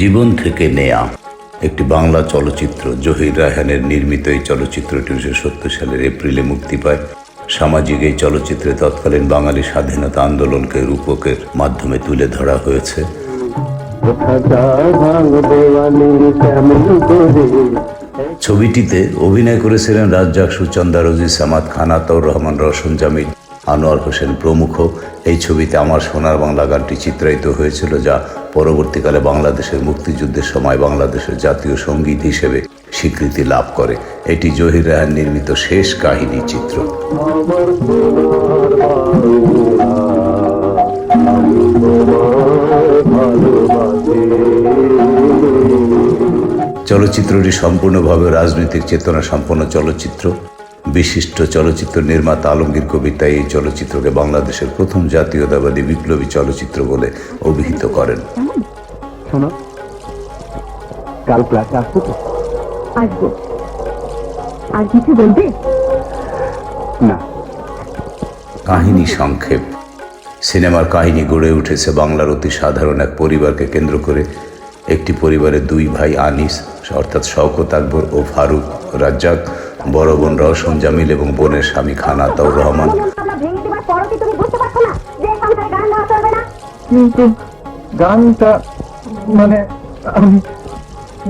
জীবন থেকে নেয়া একটি বাংলা চলচ্চিত্র। জহির রায়হানের নির্মিত এই চলচ্চিত্রটি উনিশশো সত্তর সালের এপ্রিলে মুক্তি পায়। সামাজিক এই চলচ্চিত্রে তৎকালীন বাঙালি স্বাধীনতা আন্দোলনকে রূপকের মাধ্যমে তুলে ধরা হয়েছে। ছবিটিতে অভিনয় করেছিলেন রাজ্জাক, সুচন্দা, রজি, সামাদ খান, আতাউর রহমান রওশন জামিল, আনোয়ার হোসেন প্রমুখ। এই ছবিতে আমার সোনার বাংলা গানটি চিত্রায়িত হয়েছিল, যা পরবর্তীকালে বাংলাদেশের মুক্তিযুদ্ধের সময় বাংলাদেশের জাতীয় সংগীত হিসেবে স্বীকৃতি লাভ করে। এটি জহির রায়হান নির্মিত শেষ কাহিনী চিত্র। চলচ্চিত্রটি সম্পূর্ণভাবে রাজনৈতিক চেতনা সম্পন্ন চলচ্চিত্র। বিশিষ্ট চলচ্চিত্র নির্মাতা আলমগীর কবির তাই এই চলচ্চিত্রকে বাংলাদেশের প্রথম জাতীয়তাবাদী বিপ্লবী চলচ্চিত্র বলে অভিহিত করেন। শোনো কাল ক্লাসে আসব তো? আসব। আর কিছু বলবে? না। কাহিনী সংক্ষেপ। সিনেমার কাহিনী গড়ে উঠেছে বাংলার অতি সাধারণ এক পরিবারকে কেন্দ্র করে। একটি পরিবারের দুই ভাই আনিস অর্থাৎ শওকত আকবর ও ফারুক রাজ্জাক বড় বোন রওশন জামিল এবং বোনের স্বামী খান আতাউর রহমান। কিন্তু গানটা মানে আমি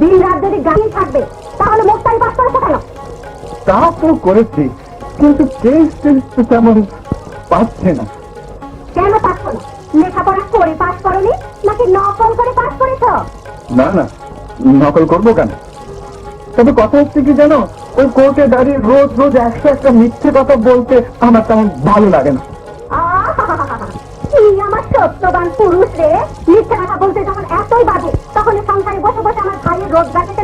দিন রাত যদি গানই থাকবে তাহলে মোক্তারি পাস করেছ কেন তা তো করেছি কিন্তু টেস্ট টেস্ট তো তেমন পাচ্ছে না। কেন পাস করো লেখাপড়া করে পাস করনি নাকি নকল করে পাস করেছ? না না নকল করব কেন? তবে কথা হচ্ছে কি জানো ওই কোর্টে দাঁড়িয়ে রোজ রোজ একশো একটা মিথ্যে কথা বলতে আমার তেমন ভালো লাগে না। আমার সত্যবান পুরুষ রে মিথ্যে এতই বাজে, তখন সংসারে বসে বসে আমার ভাইয়ের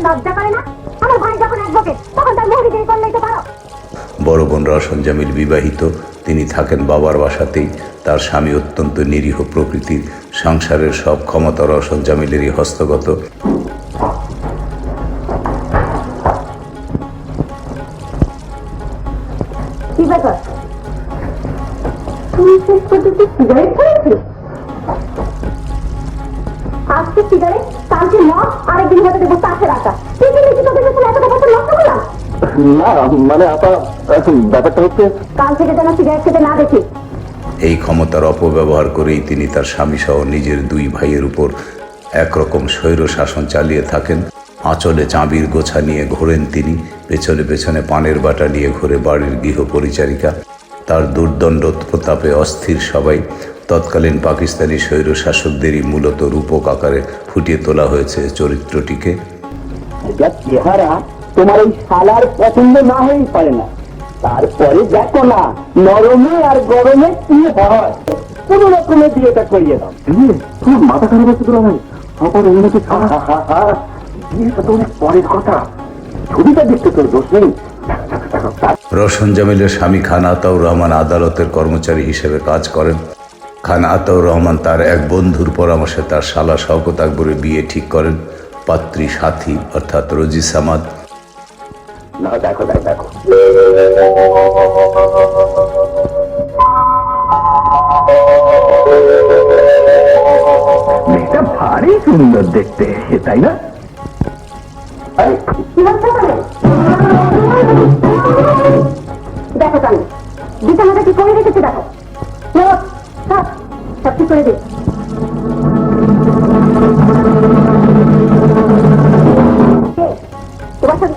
লজ্জা করে না? আমার ভাই যখন তখন তার পারো? বড় বোন রসন জামিল বিবাহিত, তিনি থাকেন বাবার বাসাতেই। তার স্বামী অত্যন্ত নিরীহ প্রকৃতির। সংসারের সব ক্ষমতা রসন জামিলেরই হস্তগত। না মানে আপা ব্যাপারটা হচ্ছে কাল থেকে যেন সিগারেট খেতে না দেখি। এই ক্ষমতার অপব্যবহার করেই তিনি তার স্বামী সহ নিজের দুই ভাইয়ের উপর একরকম স্বৈর শাসন চালিয়ে থাকেন। আঁচলে চাবির গোছা নিয়ে ঘোরেন তিনি পেছনে পেছনে পানের বাটা নিয়ে ঘোরে বাড়ির গৃহ পরিচারিকা তার দুর্দণ্ড প্রতাপে অস্থির সবাই। তৎকালীন পাকিস্তানি স্বৈর শাসকদেরই মূলত রূপক আকারে ফুটিয়ে তোলা হয়েছে চরিত্রটিকে। চেহারা তোমার ওই শালার পছন্দ না হয়েই পারে না। তারপরে দেখো না নরমে আর গরমে কি হয়। কোন রকমে বিয়েটা করিয়ে দাও। মাথা খারাপ হচ্ছে তোরা ভাই? অন্যকে ছাড়া। বিয়েটা তো অনেক পরের কথা। ছবিটা দেখতে তোর দোষ নেই। রওশন জামিলের স্বামী খান আতাউর রহমান আদালতের কর্মচারী হিসেবে কাজ করেন। খান আতাউর রহমান তার এক বন্ধুর পরামর্শে তার শালা শওকত আকবরের বিয়ে ঠিক করেন। পাত্রী সাথী অর্থাৎ রোজি সামাদ। না দেখো দেখো দেখো। মেয়েটা ভারী সুন্দর দেখতে তাই না? দেখো তাহলে। বিছানাটা কি করে রেখেছে দেখো। সব ঠিক করে দিই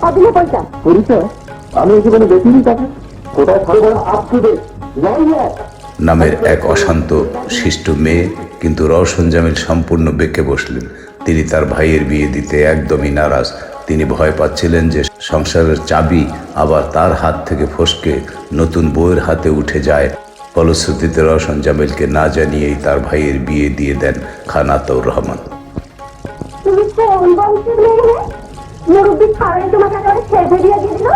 পয়সা। পরিচয়? আমি জীবনে দেখিনি তাকে। কোথায় থাকব আপ টু নামের এক অশান্ত শিষ্ট মেয়ে কিন্তু রওশন জামিল সম্পূর্ণ বেঁকে বসলেন। তিনি তার ভাইয়ের বিয়ে দিতে একদমই নারাজ। তিনি ভয় পাচ্ছিলেন যে সংসারের চাবি আবার তার হাত থেকে ফসকে নতুন বউয়ের হাতে উঠে যায়। ফলশ্রুতিতে রওশন জামিলকে না জানিয়েই তার ভাইয়ের বিয়ে দিয়ে দেন খান আতাউর রহমান। মুরব্বি খাওয়াই তোমাকে একেবারে ছেড়ে দিয়ে দিয়ে দিল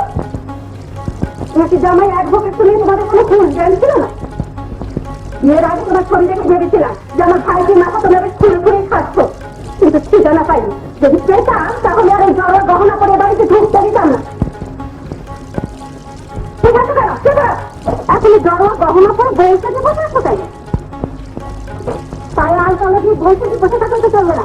নাকি জামাই অ্যাডভোকেট তুমি তোমাদের কোনো ভুল জ্ঞান না? এর আগে তোমার ছবি দেখে ভেবেছিলাম যে আমার ভাইকে মাথা তুমি আবার খুঁড়ে খুঁড়ে খাচ্ছ। কিন্তু ঠিকানা পাইনি। যদি পেতাম, তাহলে আর এই জড়ার গহনা করে বাড়িতে ঢুকতে দিতাম না। ঠিক আছে এখন জড়োয়া গহনা পরে বউর সাথে বসে আসো তাই তাই আল কালে দিয়ে বউর সাথে বসে থাকলে তো চলবে না।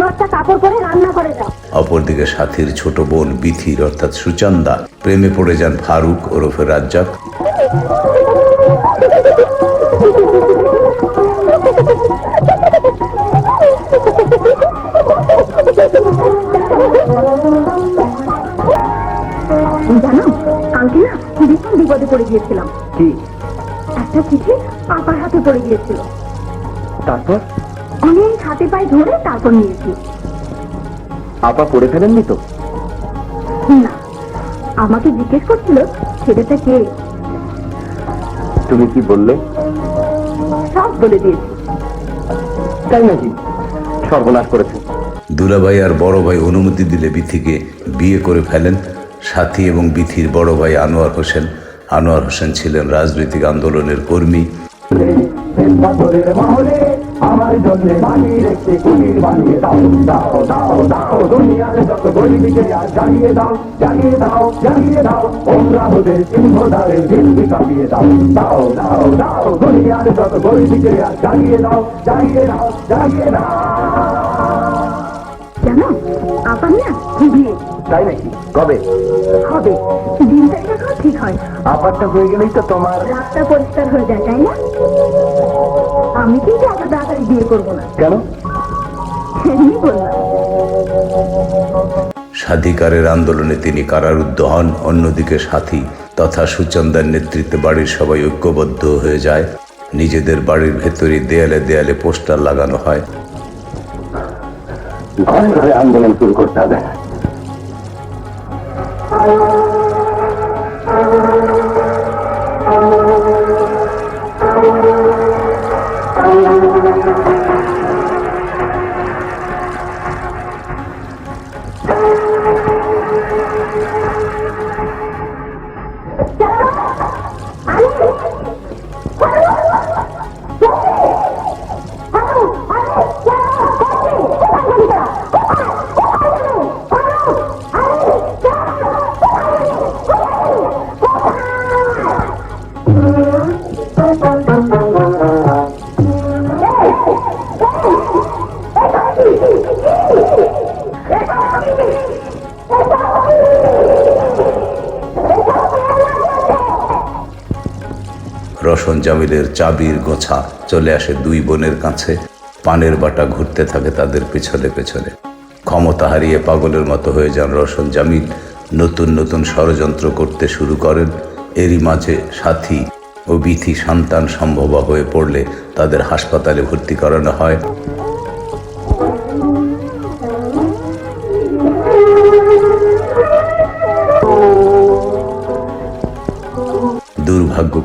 এবার কাপড় পরে রান্না করে যাও অপরদিকে সাথীর ছোট বোন বিথির অর্থাৎ সুচন্দা প্রেমে পড়ে যান ফারুক ওরফে রাজ্জাক। জানো কালকে না ভীষণ বিপদে পড়ে গিয়েছিলাম। কি? একটা চিঠি পাপার হাতে পড়ে গিয়েছিল। তারপর? অনেক হাতে পায়ে ধরে তারপর নিয়েছি। আপা পড়ে ফেলেননি তো? না। আমাকে জিজ্ঞেস করছিল ছেলেটা কে? তুমি কি বললে? সব বলে দিয়েছি। তাই নাকি? সর্বনাশ করেছে। দুলাভাই আর বড় ভাই অনুমতি দিলে বিথিকে বিয়ে করে ফেলেন। সাথী এবং বিথির বড় ভাই আনোয়ার হোসেন। আনোয়ার হোসেন ছিলেন রাজনৈতিক আন্দোলনের কর্মী। পাথরের মহলে আমার জন্য বানিয়ে রেখে কুমির বানিয়ে দাও দাও দাও দাও। দুনিয়ার যত গরিবীকে আর জানিয়ে দাও জানিয়ে দাও জানিয়ে দাও। ওমরা ওদের সিংহদারে দিল্লি কাঁপিয়ে দাও দাও দাও দাও। দুনিয়ার যত গরিবীকে আর জানিয়ে দাও জানিয়ে দাও জানিয়ে দাও। জানো আপার না তাই নাকি? কবে? হবে। ঠিক হয়। আপারটা হয়ে গেলেই তো তোমার রাস্তা পরিষ্কার হয়ে যায় তাই না? আমি কিন্তু এত তাড়াতাড়ি বিয়ে করব না। কেন? এমনি বললাম। স্বাধিকারের আন্দোলনে তিনি কারারুদ্ধ হন। অন্যদিকে সাথী তথা সুচন্দার নেতৃত্বে বাড়ির সবাই ঐক্যবদ্ধ হয়ে যায়। নিজেদের বাড়ির ভেতরে দেয়ালে দেয়ালে পোস্টার লাগানো হয়। ঘরে ঘরে আন্দোলন শুরু করতে হবে। রসন জামিলের চাবির গোছা চলে আসে দুই বোনের কাছে। পানের বাটা ঘুরতে থাকে তাদের পেছনে পেছনে। ক্ষমতা হারিয়ে পাগলের মতো হয়ে যান রসন জামিল নতুন নতুন ষড়যন্ত্র করতে শুরু করেন। এরই মাঝে সাথী ও বিথি সন্তান সম্ভব হয়ে পড়লে তাদের হাসপাতালে ভর্তি করানো হয়।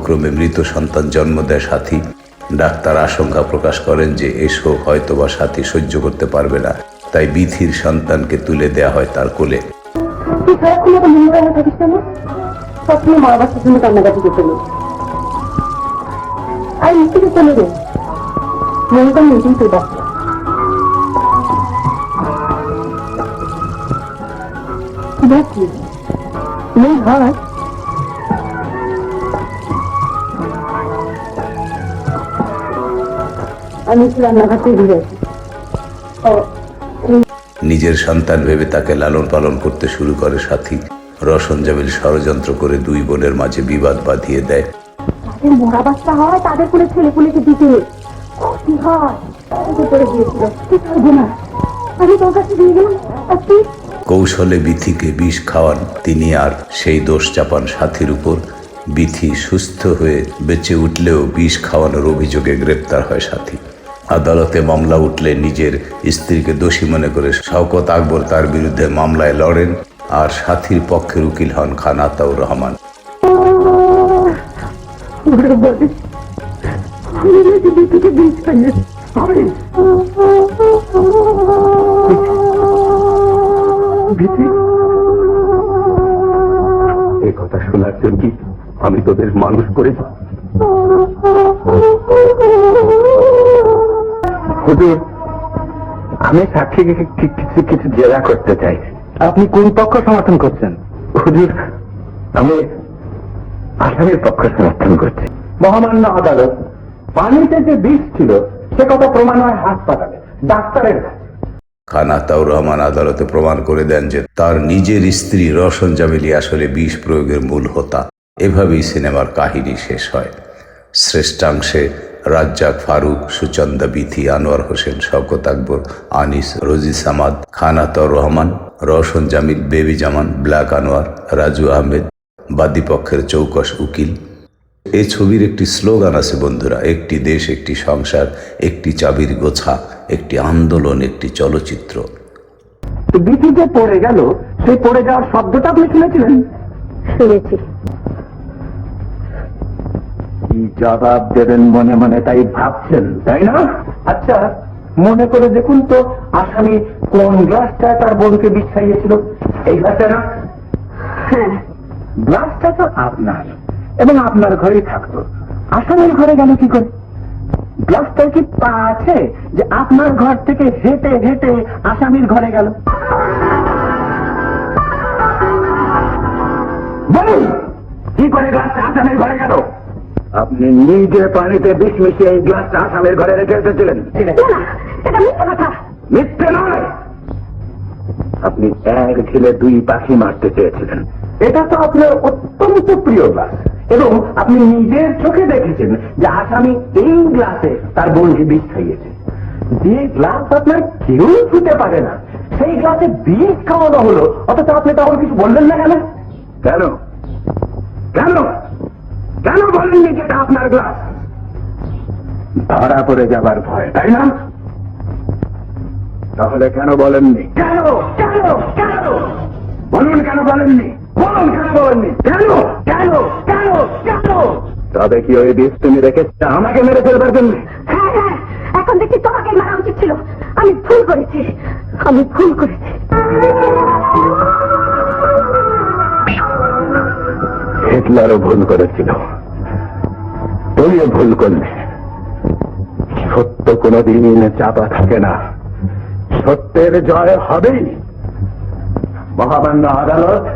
দুর্ভাগ্যক্রমে মৃত সন্তান জন্ম দেয় সাথী। ডাক্তার আশঙ্কা প্রকাশ করেন যে এসো হয়তোবা সাথী সহ্য করতে পারবে না। তাই বিথির সন্তানকে তুলে দেয়া হয় তার কোলে। তুই আমি একটু রান্নাঘর থেকে ঘুরে আসি নিজের সন্তান ভেবে তাকে লালন পালন করতে শুরু করে সাথী। রসন জামিল ষড়যন্ত্র করে দুই বোনের মাঝে বিবাদ বাঁধিয়ে দেয়। যাদের মরা বাচ্চা হয় তাদের কোনো ছেলে পুলেকে দিতে। ক্ষতি হয় আমি তোর কাছে দিয়ে গেলাম কৌশলে বিথিকে বিষ খাওয়ান তিনি আর সেই দোষ চাপান সাথীর উপর। বিথি সুস্থ হয়ে বেঁচে উঠলেও বিষ খাওয়ানোর অভিযোগে গ্রেপ্তার হয় সাথী। আদালতে মামলা উঠলে নিজের স্ত্রীকে দোষী মনে করে শওকত আকবর তার বিরুদ্ধে মামলায় লড়েন আর সাথীর পক্ষের উকিল হন খান আতাউর রহমান। কথা শোনার জন্য আমি তোদের মানুষ করেছি? হুজুর আমি সাক্ষীকে কিছু কিছু জেরা করতে চাই। আপনি কোন পক্ষ সমর্থন করছেন? হুজুর আমি আসামির পক্ষ সমর্থন করছি। মহামান্য আদালত পানিতে যে বিষ ছিল সে কথা প্রমাণ হয় হাসপাতালে ডাক্তারের খান আতাউর রহমান আদালতে প্রমাণ করে দেন যে তার নিজের স্ত্রী রওশন জামিলি আসলে বিষ প্রয়োগের মূল হোতা। এভাবেই সিনেমার কাহিনী শেষ হয়। শ্রেষ্ঠাংশে রাজ্জাক ফারুক সুচন্দা বিথি আনোয়ার হোসেন শওকত আকবর আনিস রোজি সামাদ খান রহমান রওশন জামিল বেবি জামান ব্ল্যাক আনোয়ার রাজু আহমেদ বাদীপক্ষের চৌকস উকিল। এই ছবির একটি স্লোগান আছে বন্ধুরা একটি দেশ একটি সংসার একটি চাবির গোছা একটি আন্দোলন একটি চলচ্চিত্র। বিধি যে পড়ে গেল সেই পড়ে যাওয়ার শব্দটা আপনি শুনেছিলেন? শুনেছি। কি জবাব দেবেন মনে মনে তাই ভাবছেন তাই না? আচ্ছা মনে করে দেখুন তো আসামি কোন গ্লাসটা তার বোনকে বিছাইয়েছিল? এই গ্লাসটা না? হ্যাঁ। গ্লাসটা তো আপনার এবং আপনার ঘরেই থাকতো। আসামির ঘরে গেল কি করে? গ্লাসটার কি পা আছে যে আপনার ঘর থেকে হেঁটে হেঁটে আসামির ঘরে গেল? বলুন কি করে গ্লাসটা আসামির ঘরে গেল? আপনি নিজে পানিতে বিষ মিশিয়ে এই গ্লাসটা আসামের ঘরে রেখে এসেছিলেন। মিথ্যা নয়! আপনি এক ঢিলে দুই পাখি মারতে চেয়েছিলেন। এটা তো আপনার অত্যন্ত প্রিয় গ্লাস। এবং আপনি নিজের চোখে দেখেছেন যে আসামি এই গ্লাসে তার বোনকে বিষ খাইয়েছে। যে গ্লাস আপনার কেউ ছুতে পারে না সেই গ্লাসে বিষ খাওয়ানো হলো। অথচ আপনি তখন কিছু বললেন না কেন? কেন? কেন? কেন বলেননি যেটা আপনার গ্লাস? ধরা পড়ে যাবার ভয়, তাই না? তাহলে কেন বলেননি? কেন? কেন? কেন? বলুন কেন বলেননি? বলুন কেন বলেননি? কেন? কেন? কেন? কেন? তবে কি ওই বিষ তুমি রেখেছ আমাকে মেরে ফেলবার জন্য? হ্যাঁ হ্যাঁ। এখন দেখছি তোমাকে মারা উচিত ছিল। আমি ভুল করেছি। আমি ভুল করেছি। হিটলারও ভুল করেছিল। তুমিও ভুল করলে। সত্য কোনদিন চাপা থাকে না। সত্যের জয় হবেই। মহামান্য আদালত,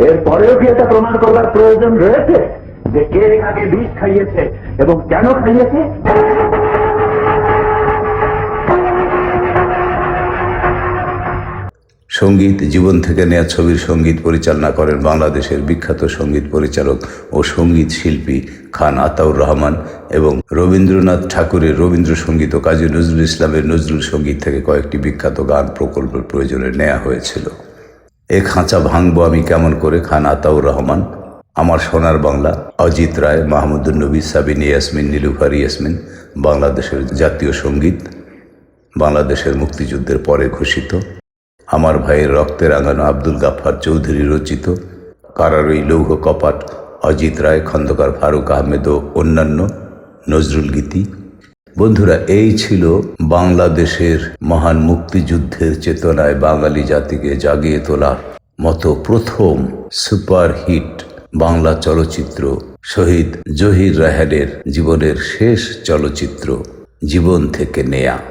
এরপরেও কি এটা প্রমাণ করবার প্রয়োজন রয়েছে? যে কে আগে বিষ খাইয়েছে এবং কেন খাইয়েছে? সংগীত, জীবন থেকে নেয়া ছবির সংগীত পরিচালনা করেন বাংলাদেশের বিখ্যাত সংগীত পরিচালক ও সংগীত শিল্পী খান আতাউর রহমান এবং রবীন্দ্রনাথ ঠাকুরের রবীন্দ্রসঙ্গীত ও কাজী নজরুল ইসলামের নজরুল সংগীত থেকে কয়েকটি বিখ্যাত গান প্রকল্পের প্রয়োজনে নেওয়া হয়েছিল। এ খাঁচা ভাঙবো আমি কেমন করে, খান আতাউর রহমান? আমার সোনার বাংলা, অজিত রায় মাহমুদুল নবী, সাবিন ইয়াসমিন, নীলুফার ইয়াসমিন, বাংলাদেশের জাতীয় সংগীত, বাংলাদেশের মুক্তিযুদ্ধের পরে ঘোষিত। আমার ভাইয়ের রক্তে রাঙানো আব্দুল গাফফার চৌধুরী রচিত। কারারই লৌহ কপাট, অজিত রায়, খন্দকার ফারুক আহমেদ ও অন্যান্য নজরুল গীতি। বন্ধুরা, এই ছিল বাংলাদেশের মহান মুক্তিযুদ্ধের চেতনায় বাঙালি জাতিকে জাগিয়ে তোলার মতো প্রথম সুপারহিট বাংলা চলচ্চিত্র শহীদ জহির রায়হানের জীবনের শেষ চলচ্চিত্র জীবন থেকে নেয়া।